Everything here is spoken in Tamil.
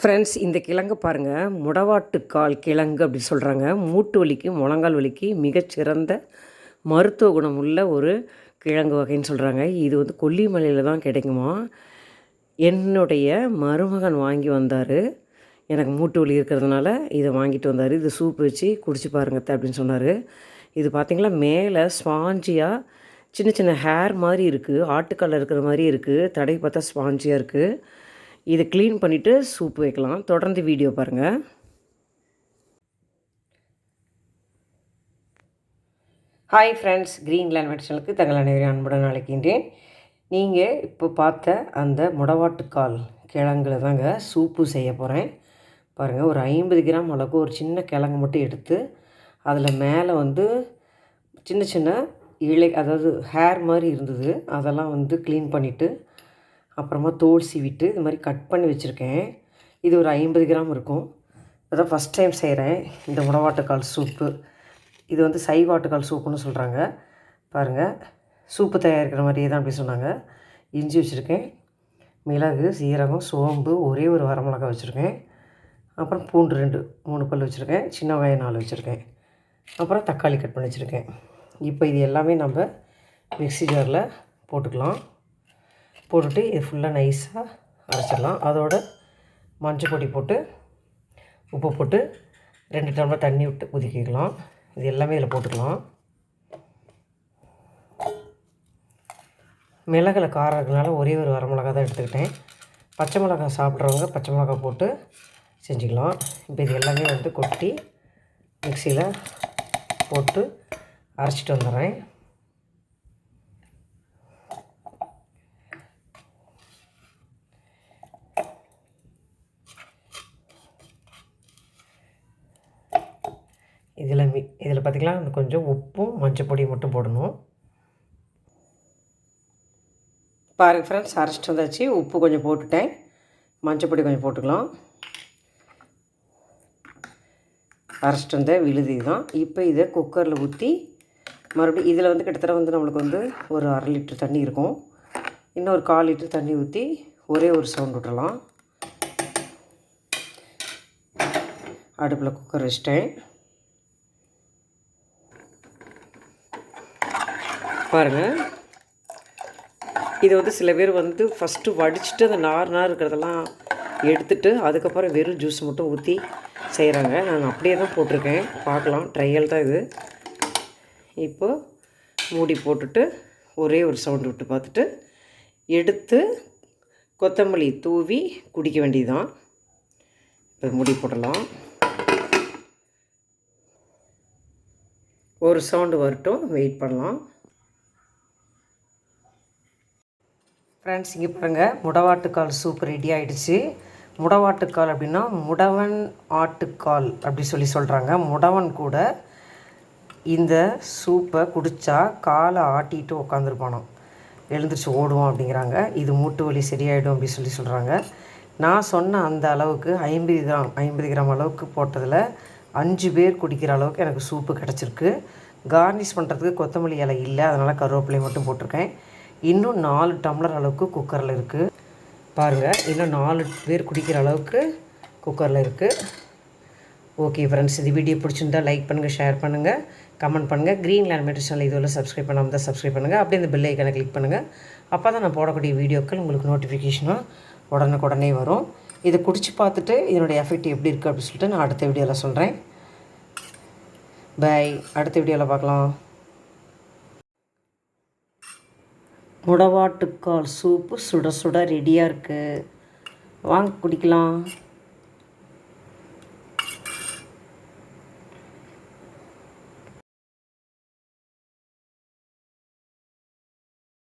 ஃப்ரெண்ட்ஸ் இந்த கிழங்கு பாருங்கள் முடவாட்டுக்கால் கிழங்கு அப்படி சொல்கிறாங்க மூட்டு வலிக்கு முழங்கால் வலிக்கு மிகச்சிறந்த மருத்துவ குணம் உள்ள ஒரு கிழங்கு வகைன்னு சொல்கிறாங்க இது வந்து கொல்லிமலையில் தான் கிடைக்குமா? என்னுடைய மருமகன் வாங்கி வந்தார். எனக்கு மூட்டு வலி இருக்கிறதுனால இதை வாங்கிட்டு வந்தார். இது சூப் வச்சு குடிச்சு பாருங்க அப்படின்னு சொன்னார். இது பார்த்திங்களா மேலே ஸ்பாஞ்சியாக சின்ன சின்ன ஹேர் மாதிரி இருக்குது ஆட்டுக்காலில் இருக்கிற மாதிரி இருக்குது தடை பார்த்தா ஸ்பாஞ்சியாக இருக்குது இதை க்ளீன் பண்ணிவிட்டு சூப் வைக்கலாம். தொடர்ந்து வீடியோ பாருங்கள் ஹாய் ஃப்ரெண்ட்ஸ் க்ரீன் லேண்ட் சேனலுக்கு தங்கள் அனைவரையும் அன்புடன் அழைக்கின்றேன். நீங்கள் இப்போ பார்த்த அந்த முடவாட்டுக்கால் கிழங்குல தாங்க சூப்பு செய்ய போகிறேன் பாருங்கள் ஒரு ஐம்பது கிராம் அளவுக்கு ஒரு சின்ன கிழங்கு மட்டும் எடுத்து அதில் மேலே வந்து சின்ன சின்ன இலை அதாவது ஹேர் மாதிரி இருந்தது. அதெல்லாம் வந்து க்ளீன் பண்ணிவிட்டு அப்புறமா தோல் சீவிட்டு இது மாதிரி கட் பண்ணி வச்சுருக்கேன். இது ஒரு ஐம்பது கிராம் இருக்கும். அதான் ஃபஸ்ட் டைம் செய்கிறேன். இந்த உணவாட்டுக்கால் சூப்பு. இது வந்து சைவாட்டுக்கால் சூப்புன்னு சொல்கிறாங்க. பாருங்கள் சூப்பு தயாரிக்கிற மாதிரியே தான் அப்படி சொன்னாங்க. இஞ்சி வச்சுருக்கேன். மிளகு சீரகம் சோம்பு ஒரே ஒரு வரமிளகாய் வச்சுருக்கேன். அப்புறம் பூண்டு ரெண்டு மூணு பல் வச்சுருக்கேன். சின்ன வெங்காயம் நாலு வச்சுருக்கேன். அப்புறம் தக்காளி கட் பண்ணி வச்சுருக்கேன். இப்போ இது எல்லாமே நம்ம மிக்சி ஜாரில் போட்டுக்கலாம். போட்டுட்டு இது ஃபுல்லாக நைஸாக அரைச்சிடலாம். அதோட மஞ்சள் பொடி போட்டு உப்பு போட்டு ரெண்டு டம்ளர் தண்ணி விட்டு கொதிக்கலாம் இது எல்லாமே இதில் போட்டுக்கலாம். மிளகில் காரம் ஒரே ஒரு வரமிளகா தான் எடுத்துக்கிட்டேன். பச்சை மிளகா சாப்பிட்றவங்க பச்சை மிளகா போட்டு செஞ்சுக்கலாம். இப்போ இது எல்லாமே வந்து கொட்டி மிக்சியில் போட்டு அரைச்சிட்டு வந்துடுறேன். இதில் மி இதில் பார்த்திங்கன்னா கொஞ்சம் உப்பும் மஞ்சள் பொடியும் மட்டும் போடணும். பாருங்கள் ஃப்ரெண்ட்ஸ் அரைச்சிட்டு வந்தாச்சு. உப்பு கொஞ்சம் போட்டுட்டேன். மஞ்சள் பொடி கொஞ்சம் போட்டுக்கலாம். அரைச்சிட்டு வந்த விழுதி தான் இப்போ இதை குக்கரில் ஊற்றி மறுபடியும் இதில் வந்து கிட்டத்தட்ட வந்து நம்மளுக்கு வந்து ஒரு அரை லிட்டர் தண்ணி இருக்கும். இன்னும் ஒரு கால் லிட்டர் தண்ணி ஊற்றி ஒரே ஒரு சவுண்ட் விட்டுறலாம். அடுப்பில் குக்கர் வச்சிட்டேன். பாருங்கள் இது வந்து சில பேர் வந்து ஃபஸ்ட்டு வடிச்சிட்டு அந்த நார் நார் இருக்கிறதெல்லாம் எடுத்துட்டு அதுக்கப்புறம் வெறும் ஜூஸ் மட்டும் ஊற்றி செய்கிறாங்க நான் அப்படியே தான் போட்டிருக்கேன். பார்க்கலாம். ட்ரையல் தான் இது. இப்போது மூடி போட்டுட்டு ஒரே ஒரு சவுண்டு விட்டு பார்த்துட்டு எடுத்து கொத்தமல்லி தூவி குடிக்க வேண்டியதுதான். இப்போ மூடி போடலாம். ஒரு சவுண்டு வரட்டும். வெயிட் பண்ணலாம். ஃப்ரெண்ட்ஸ் இங்கே பாருங்கள் முடவாட்டுக்கால் சூப் ரெடி ஆகிடுச்சு முடவாட்டுக்கால் அப்படின்னா முடவன் ஆட்டுக்கால் அப்படி சொல்லி சொல்கிறாங்க முடவன் கூட இந்த சூப்பை குடித்தா காலை ஆட்டிட்டு உட்காந்துருப்பானோம் எழுந்திரிச்சு ஓடுவோம் அப்படிங்கிறாங்க. இது மூட்டு வலி சரியாயிடும் அப்படின்னு சொல்லி சொல்கிறாங்க நான் சொன்ன அந்த அளவுக்கு ஐம்பது கிராம் ஐம்பது கிராம் அளவுக்கு போட்டதில் அஞ்சு பேர் குடிக்கிற அளவுக்கு எனக்கு சூப்பு கிடச்சிருக்கு. கார்னிஷ் பண்ணுறதுக்கு கொத்தமல்லி இலை இல்லை அதனால் கருவேப்பிலை மட்டும் போட்டிருக்கேன். இன்னும் நாலு டம்ளர் அளவுக்கு குக்கரில் இருக்குது பாருங்கள் இன்னும் நாலு பேர் குடிக்கிற அளவுக்கு குக்கரில் இருக்குது ஓகே ஃப்ரெண்ட்ஸ் இது வீடியோ பிடிச்சிருந்தா லைக் பண்ணுங்கள் ஷேர் பண்ணுங்கள் கமெண்ட் பண்ணுங்கள் க்ரீன் லேண்ட் சேனல் இதுவரை சப்ஸ்கிரைப் பண்ணாமல் தான் சப்ஸ்கிரைப் பண்ணுங்கள் அப்படியே இந்த பெல் ஐக்கனை கிளிக் பண்ணுங்கள் அப்போ தான் நான் போடக்கூடிய வீடியோக்கள் உங்களுக்கு நோட்டிஃபிகேஷனாக உடனுக்குடனே வரும். இதை குடிச்சு பார்த்துட்டு இதனுடைய எஃபெக்ட் எப்படி இருக்குது அப்படின்னு சொல்லிட்டு நான் அடுத்த வீடியோவில் சொல்கிறேன் பை அடுத்த வீடியோவில் பார்க்கலாம். முடவாட்டுக்கால் சூப்பு சுட சுட ரெடியாக இருக்குது வாங்க குடிக்கலாம்.